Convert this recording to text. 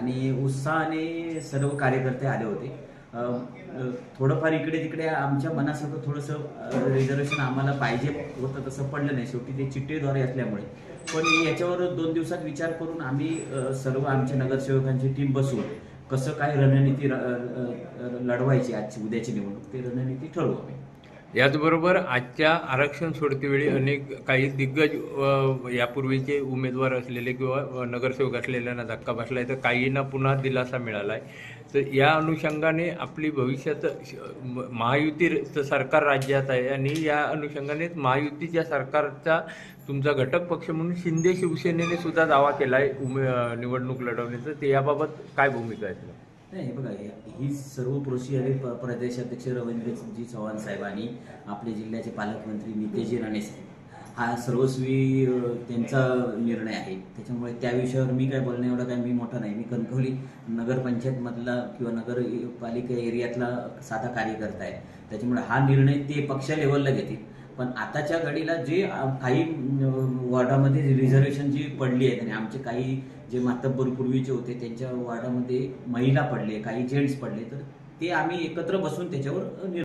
आणि उत्साहाने सर्व कार्यकर्ते आले होते. थोडंफार इकडे तिकडे आमच्या मनासारखं थोडंसं रिझर्वेशन आम्हाला पाहिजे होतं तसं पडलं नाही. शेवटी ते चिठ्ठीद्वारे असल्यामुळे. पण याच्यावर दोन दिवसात विचार करून आम्ही सर्व आमच्या नगरसेवकांची टीम बसून कसं काय रणनीती लढवायची आजची उद्याची निवडणूक ते रणनीती ठरवू आम्ही. याचबरोबर आजच्या आरक्षण सोडतीवेळी अनेक काही दिग्गज यापूर्वीचे उमेदवार असलेले किंवा नगरसेवक असलेल्यांना धक्का बसला आहे तर काहींना पुन्हा दिलासा मिळाला आहे तर या अनुषंगाने आपली भविष्यात महायुतीचं सरकार राज्यात आहे आणि या अनुषंगाने महायुतीच्या सरकारचा तुमचा घटक पक्ष म्हणून शिंदे शिवसेनेने सुद्धा दावा केला आहे उमे निवडणूक लढवण्याचा. ते याबाबत काय भूमिका आहे? नाही हे बघा ही सर्व प्रोसिजर प्रदेशाध्यक्ष रवींद्रजी चव्हाण साहेबांनी आपले जिल्ह्याचे पालकमंत्री नितेजी राणे साहेब. हा सर्वस्वी त्यांचा निर्णय आहे. त्याच्यामुळे त्या विषयावर मी काय बोलणं एवढा काय मी मोठा नाही. मी कणकवली नगरपंचायतमधला किंवा नगरपालिका एरियातला साधा कार्यकर्ता आहे. त्याच्यामुळे हा निर्णय ते पक्ष लेवलला घेतील. पण आताच्या घडीला जे काही वॉर्डामध्ये रिझर्वेशन जी पडली आहेत आणि आमचे काही जे मातब्बर पूर्वीचे होते त्यांच्या वॉर्डामध्ये महिला पडले काही जेंट्स पडले तर ते आम्ही एकत्र बसून त्याच्यावर